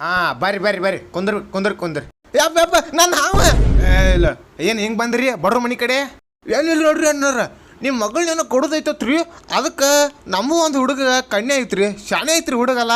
ಹಾ ಬರ್ರಿ ಬರ್ರಿ ಬರ್ರಿ. ಕುಂದ್ರ ಕುಂದ್ರ ಕುಂದ್ರ. ಯಪ್ಪ ಯಪ್ಪ ನನ್ನ ಹಾವ. ಏ, ಇಲ್ಲ. ಏನು ಹಿಂಗೆ ಬಂದ್ರಿ? ಬಡ್ರ ಮನೆ ಕಡೆ? ಏನಿಲ್ಲ ನೋಡ್ರಿ ಅಣ್ಣಾರ ನಿಮ್ಮ ಮಗಳನ್ನೇನೋ ಕೊಡೋದೈತತ್ರಿ? ಅದಕ್ಕೆ ನಮ್ಮೂ ಒಂದು ಹುಡುಗ ಕಣ್ಣೆ ಐತ್ರಿ. ಶಾಣೆ ಐತ್ರಿ ಹುಡುಗಲ್ಲ.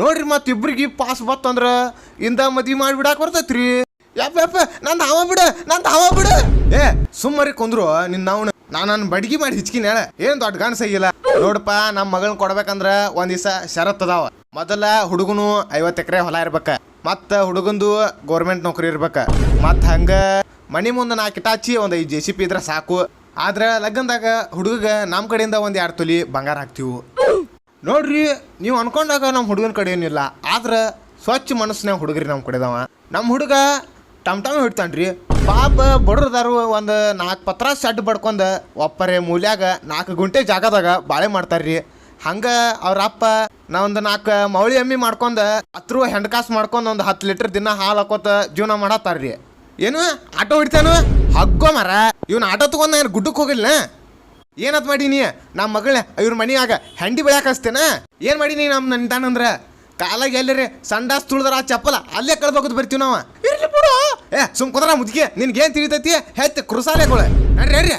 ನೋಡ್ರಿ ಮತ್ತೆ ಇಬ್ರಿಗೆ ಪಾಸ್ ಬತ್ತಂದ್ರ ಇಂದ ಮದ್ವಿ ಮಾಡಿಬಿಡಾಕ ಬರ್ತೈತ್ರಿ. ಯಪ್ಪ ಯಪ್ಪ ನಂದು ಹಾವ ಬಿಡ ನಂದು ಹಾವ ಬಿಡ. ಏ ಸುಮ್ಮರಿ ಕುಂದ್ರು. ನಿನ್ನ ಅವನು ನಾನು ನನ್ನ ಬಡ್ಗಿ ಮಾಡಿ ಹಿಚ್ಕಿನ ಹೇಳ. ಏನು ದೊಡ್ಡ ಗಣಸಾಗಿಲ್ಲ ನೋಡಪ್ಪ ನಮ್ಮ ಮಗಳನ್ನ ಕೊಡ್ಬೇಕಂದ್ರ ಒಂದ್ ದಿವಸ ಷರತ್ ಅದಾವ. ಮೊದಲ ಹುಡುಗನು ಐವತ್ತು ಎಕರೆ ಹೊಲ ಇರ್ಬೇಕು, ಮತ್ತು ಹುಡುಗಂದು ಗೌರ್ಮೆಂಟ್ ನೌಕರಿ ಇರ್ಬೇಕು. ಮತ್ತು ಹಂಗ ಮನಿ ಮುಂದೆ ನಾಲ್ಕು ಇಟಾಚಿ, ಒಂದು ಐದು ಜೆ ಸಿ ಪಿ ಇದ್ರೆ ಸಾಕು. ಆದ್ರೆ ಲಗ್ನದಾಗ ಹುಡುಗಗೆ ನಮ್ಮ ಕಡೆಯಿಂದ ಒಂದು ಎರಡು ತೊಲಿ ಬಂಗಾರ ಹಾಕ್ತೀವಿ. ನೋಡ್ರಿ, ನೀವು ಅನ್ಕೊಂಡಾಗ ನಮ್ಮ ಹುಡುಗನ ಕಡೆ ಏನಿಲ್ಲ, ಆದ್ರೆ ಸ್ವಚ್ಛ ಮನಸ್ಸಿನಾಗ ಹುಡುಗರಿ ನಮ್ಮ ಕಡೆದವ. ನಮ್ಮ ಹುಡುಗ ಟಮ್ ಟಮ್ ಹಿಡ್ತಾನ್ರಿ. ಪಾಪ ಬಡ್ರದಾರು ಒಂದು ನಾಲ್ಕು ಪತ್ರ ಸಡ್ ಬಡ್ಕೊಂಡ್ ಒಪ್ಪರೆ ಮೂಲ್ಯಾಗ ನಾಲ್ಕು ಗುಂಟೆ ಜಾಗದಾಗ ಬಾಳೆ ಮಾಡ್ತಾರ್ರಿ. ಹಂಗೆ ಅವ್ರ ಅಪ್ಪ ನಾ ಒಂದು ನಾಲ್ಕು ಮೌಳಿ ಎಮ್ಮಿ ಮಾಡ್ಕೊಂಡ್ ಹತ್ರ ಹೆಂಡ್ಕಾಸು ಮಾಡ್ಕೊಂಡು ಒಂದು ಹತ್ತು ಲೀಟ್ರ್ ದಿನ ಹಾಲು ಹಾಕೋತ ಜೀವನ ಮಾಡತ್ತಾರ್ರಿ. ಏನು, ಆಟೋ ಹಿಡ್ತಾನು? ಹಗ್ಗೋ ಮರ. ಇವ್ನು ಆಟೋ ತಗೊಂಡ್ ನಾನು ಗುಡ್ಡಕ್ಕೆ ಹೋಗಿಲ್ಲ ಏನತ್ ಮಾಡೀನಿ ನಮ್ಮ ಮಗಳ ಇವ್ರ ಮನಿಯಾಗ ಹೆಂಡಿ ಬೆಳ್ಯಾಕ ಹಸ್ತೇನ ಏನು ಮಾಡೀನಿ ನಮ್ಮ ನಂತಾನಂದ್ರ ಕಾಲಾಗ ಎಲ್ಲರಿ? ಸಂಡಾಸ್ ತುಳಿದ್ರ ಚಪ್ಪಲ, ಅಲ್ಲೇ ಕಳ್ದೋಗದ್ ಬರ್ತೀವಿ ನಾವು. ಇರ್ಲಿ ಬಿಡು. ಏ, ಸುಮ್ ಕುದ್ರ ಮುದ್ಕೆ ನಿನ್ಗೇನು ತಿಳಿತೈತಿ? ಹೆತ್ ಕೃಸಾಲೆಗಳು. ನಡ್ರಿ ನಡ್ರಿ.